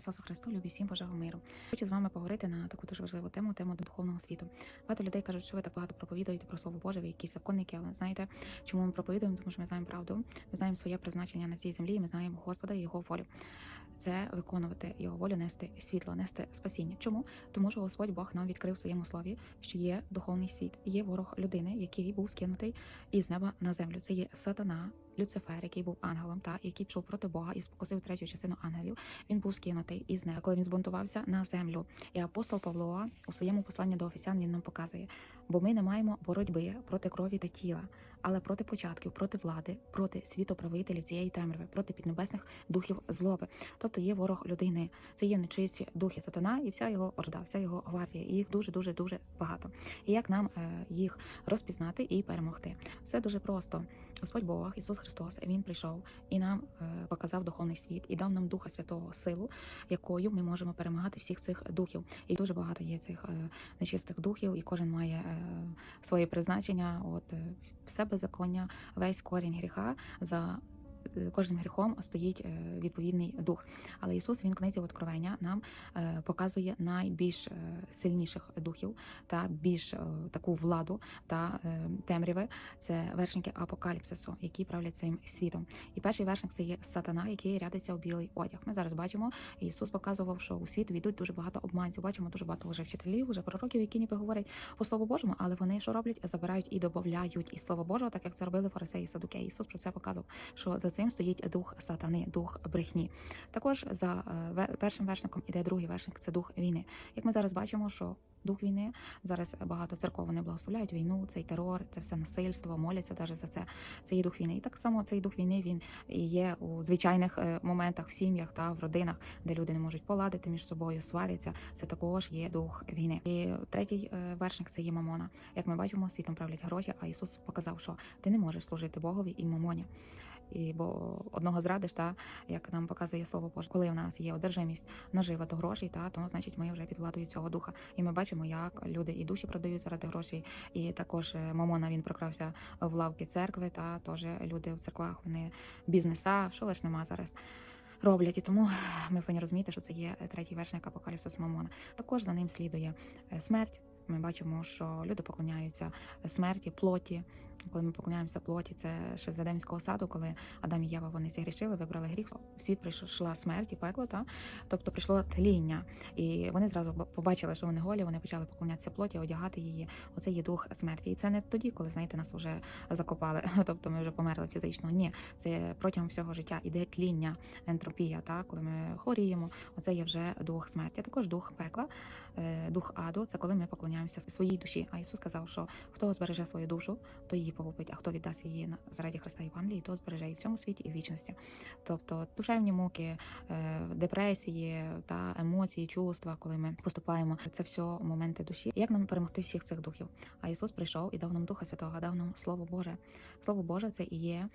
Ісусу Христу, любі всім Божого миру. Хочу з вами поговорити на таку дуже важливу тему, тему духовного світу. Багато людей кажуть, що ви так багато проповідуєте про слово Боже, ви якісь законники, але знаєте, чому ми проповідуємо? Тому що ми знаємо правду, ми знаємо своє призначення на цій землі, і ми знаємо Господа і Його волю. Це виконувати його волю, нести світло, нести спасіння. Чому? Тому що Господь Бог нам відкрив в своєму слові, що є духовний світ, є ворог людини, який був скинутий із неба на землю. Це є сатана, Люцифер, який був ангелом, та який пішов проти Бога і спокусив третю частину ангелів. Він був скинутий із неба, коли він збунтувався на землю. І апостол Павло у своєму посланні до Офісян він нам показує, бо ми не маємо боротьби проти крові та тіла, але проти початків, проти влади, проти світоправителів цієї темряви, проти піднебесних духів злоби. Тобто є ворог людини. Це є нечисті духи сатана і вся його орда, вся його гвардія. І їх дуже дуже дуже багато. І як нам е, їх розпізнати і перемогти? Все дуже просто. Господь Бог, Ісус Христос, Він прийшов і нам е, показав духовний світ і дав нам Духа Святого силу, якою ми можемо перемагати всіх цих духів. І дуже багато є цих е, нечистих духів, і кожен має е, своє призначення. От все беззаконня, весь корінь гріха за. Е, Кожним гріхом стоїть е, відповідний дух, але Ісус він книзі Откровення нам е, показує найбільш сильніших духів та більш таку владу та темряви. Це вершники апокаліпсису, які правлять цим світом. І перший вершник це є сатана, який рядиться у білий одяг. Ми зараз бачимо, Ісус показував, що у світ війдуть дуже багато обманців. Бачимо дуже багато вже вчителів, вже пророків, які ніби говорять по слову Божому, але вони що роблять? Забирають і додають і слово Божого, так як це робили фарисеї і садукеї. Ісус про це показував, що за цим стоїть дух сатани, дух брехні. Також за е, першим вершником іде другий вершник це дух війни. Як ми зараз бачимо, що дух війни зараз багато церков вони благословляють війну, цей терор, це все насильство, моляться навіть за це. Це є дух війни. І так само цей дух війни він є у звичайних е, моментах в сім'ях та в родинах, де люди не можуть поладити між собою, сваряться. Це також є дух війни. І третій е, вершник це є мамона. Як ми бачимо, світом правлять гроші. А Ісус показав, що ти не можеш служити Богові і мамоні. І бо одного зрадиш, та як нам показує слово Боже, коли в нас є одержимість нажива до грошей, та то значить ми вже під владою цього духа. І ми бачимо, як люди і душі продають заради грошей, і також е, Мамона він прокрався в лавки церкви. Та теж люди в церквах вони бізнеса, що лиш нема зараз. Роблять і тому ми повинні розуміти, що це є третій вершник апокаліпсис Мамона. Також за ним слідує е, смерть. Ми бачимо, що люди поклоняються смерті, плоті. Коли ми поклоняємося плоті, це ще з Едемського саду, коли Адам і Єва вони зігрішили, вибрали гріх. В світ прийшла смерть і пекло, та тобто прийшло тління, і вони зразу побачили, що вони голі. Вони почали поклонятися плоті, одягати її. Оце є дух смерті. І це не тоді, коли знаєте, нас вже закопали. Тобто ми вже померли фізично. Ні, це протягом всього життя іде тління, ентропія. Та коли ми хворіємо, оце є вже дух смерті. Також дух пекла, е, дух аду. Це коли ми поклоняємося своїй душі. А Ісус сказав, що хто збереже свою душу, то її погубить, а хто віддасть її на заради Христа Євангелії, то збереже і в цьому світі, і в вічності. Тобто душевні муки, е, депресії та емоції, чувства, коли ми поступаємо, це все моменти душі. Як нам перемогти всіх цих духів? А Ісус прийшов і дав нам Духа Святого, дав нам Слово Боже. Слово Боже це і є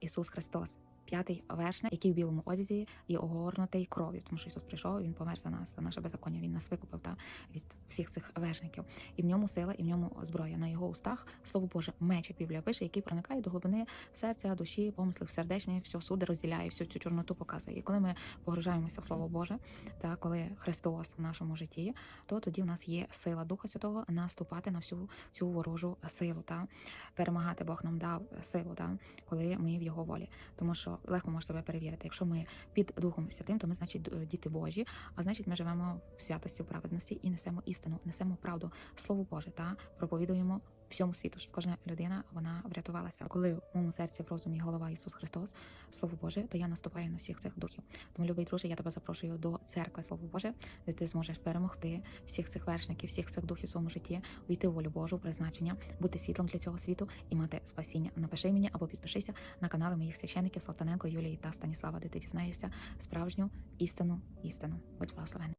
Ісус Христос. П'ятий вершник, який в білому одязі і огорнутий кров'ю, тому що Ісус прийшов, він помер за нас, за наше беззаконня. Він нас викупив та від всіх цих вершників. І в ньому сила, і в ньому зброя. На його устах слово Боже, меч, як Біблія пише, який проникає до глибини серця, душі, помислів, сердечні, все суди розділяє, всю цю чорноту показує. І коли ми погружаємося в Слово Боже, та коли Христос в нашому житті, то тоді в нас є сила Духа Святого наступати на всю цю ворожу силу та перемагати. Бог нам дав силу, та коли ми в його волі. Тому що легко може себе перевірити. Якщо ми під Духом Святим, то ми значить діти Божі, а значить, ми живемо в святості, в праведності і несемо істину, несемо правду, слово Боже та проповідуємо всьому світу, щоб кожна людина вона врятувалася. Коли в моєму серці в розумі голова Ісус Христос, Слово Боже, то я наступаю на всіх цих духів. Тому, любий друже, я тебе запрошую до церкви Слово Боже, де ти зможеш перемогти всіх цих вершників, всіх цих духів в своєму житті, увійти в волю Божу, призначення, бути світлом для цього світу і мати спасіння. Напиши мені або підпишися на канали моїх священиків Салтаненко, Юлії та Станіслава, де ти дізнаєшся справжню істину, істину. Будь благословений.